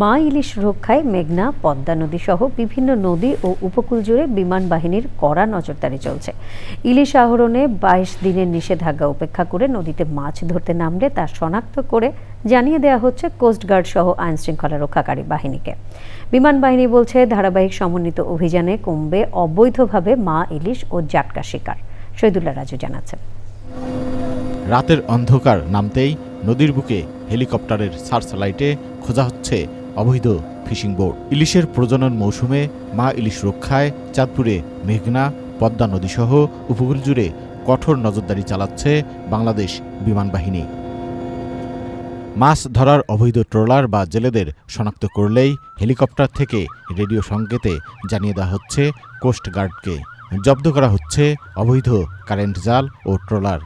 মা ইলিশ রক্ষায় মেঘনা, পদ্মা নদী সহ বিভিন্ন নদী ও উপকূল জুড়ে বিমান বাহিনীর কড়া নজরদারি চলছে। ইলিশ আহরণে বাইশ দিনের নিষেধাজ্ঞা উপেক্ষা করে নদীতে মাছ ধরতে নামলে তা শনাক্ত করে জানিয়ে দেওয়া হচ্ছে কোস্টগার্ড সহ আইন শৃঙ্খলা রক্ষাকারী বাহিনীকে। বিমান বাহিনী বলছে, ধারাবাহিক সমন্বিত অভিযানে কমবে অবৈধভাবে মা ইলিশ ও জাটকা শিকার। শহীদুল্লাহ রাজু জানাচ্ছেন। রাতের অন্ধকার নামতেই নদীর বুকে হেলিকপ্টারের সার্চ লাইটে খোঁজা হচ্ছে অবৈধ ফিশিং বোট। ইলিশের প্রজনন মৌসুমে মা ইলিশ রক্ষায় চাঁদপুরে মেঘনা, পদ্মা নদীসহ উপকূল জুড়ে কঠোর নজরদারি চালাচ্ছে বাংলাদেশ বিমান বাহিনী। মাছ ধরার অবৈধ ট্রলার বা জেলেদের শনাক্ত করলেই হেলিকপ্টার থেকে রেডিও সংকেতে জানিয়ে দেওয়া হচ্ছে কোস্টগার্ডকে। জব্দ করা হচ্ছে অবৈধ কারেন্ট জাল ও ট্রলার।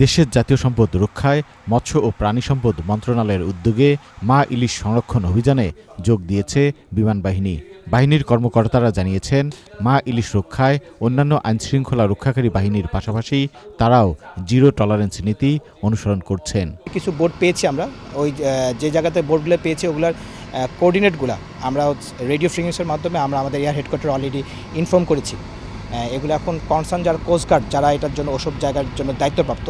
দেশের জাতীয় সম্পদ রক্ষায় মৎস্য ও প্রাণী সম্পদ মন্ত্রণালয়ের উদ্যোগে মা ইলিশ সংরক্ষণ অভিযানে যোগ দিয়েছে বিমান বাহিনী। বাহিনীর কর্মকর্তারা জানিয়েছেন, মা ইলিশ রক্ষায় অন্যান্য আইনশৃঙ্খলা রক্ষাকারী বাহিনীর পাশাপাশি তারাও জিরো টলারেন্স নীতি অনুসরণ করছেন। কিছু বোর্ড পেয়েছি আমরা, ওই যে জায়গাতে বোর্ডগুলো পেয়েছি ওগুলোর কোঅর্ডিনেটগুলো আমরা রেডিও ফ্রিকুয়েন্সির মাধ্যমে আমরা আমাদের এয়ার হেডকোয়ার্টার অলরেডি ইনফর্ম করেছি। এগুলো এখন কনসার্ন যারা কোস্টগার্ড যারা এটার জন্য ওসব জায়গার জন্য দায়িত্বপ্রাপ্ত,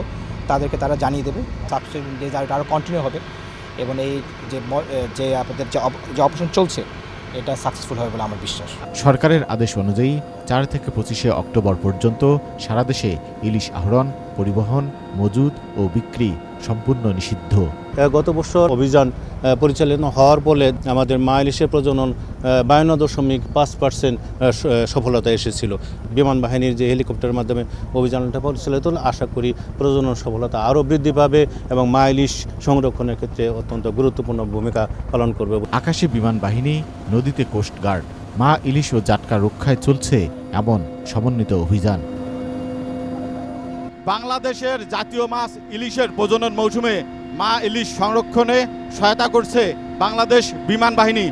তাদেরকে তারা জানিয়ে দেবে। যে যারা আরও কন্টিনিউ হবে এবং এই যে যে আপনাদের যে অপারেশন চলছে, এটা সাকসেসফুল হবে বলে আমার বিশ্বাস। সরকারের আদেশ অনুযায়ী চার থেকে পঁচিশে অক্টোবর পর্যন্ত সারা দেশে ইলিশ আহরণ, পরিবহন, মজুদ ও বিক্রি সম্পূর্ণ নিষিদ্ধ। গত বছর অভিযান পরিচালনা হওয়ার ফলে আমাদের মা ইলিশের প্রজনন বায়ান্ন দশমিক পাঁচ পার্সেন্ট সফলতা এসেছিল। বিমান বাহিনীর যে হেলিকপ্টারের মাধ্যমে অভিযানটা পরিচালিত হলো আশা করি প্রজনন সফলতা আরও বৃদ্ধি পাবে এবং মা ইলিশ সংরক্ষণের ক্ষেত্রে অত্যন্ত গুরুত্বপূর্ণ ভূমিকা পালন করবে। আকাশে বিমান বাহিনী নদীতে কোস্টগার্ড মা ইলিশ ও জাটকা রক্ষায় চলছে এমন সমন্বিত অভিযান। বাংলাদেশের জাতীয় মাছ ইলিশের প্রজনন মৌসুমে মা ইলিশ সংরক্ষণে সহায়তা করছে বাংলাদেশ বিমান বাহিনী।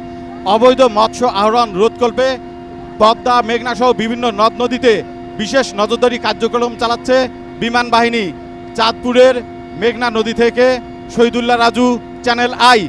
অবৈধ মৎস্য আহরণ রোধকল্পে পদ্মা, মেঘনা সহ বিভিন্ন নদ নদীতে বিশেষ নজরদারি কার্যক্রম চালাচ্ছে বিমান বাহিনী। চাঁদপুরের মেঘনা নদী থেকে শহীদুল্লাহ রাজু, চ্যানেল আই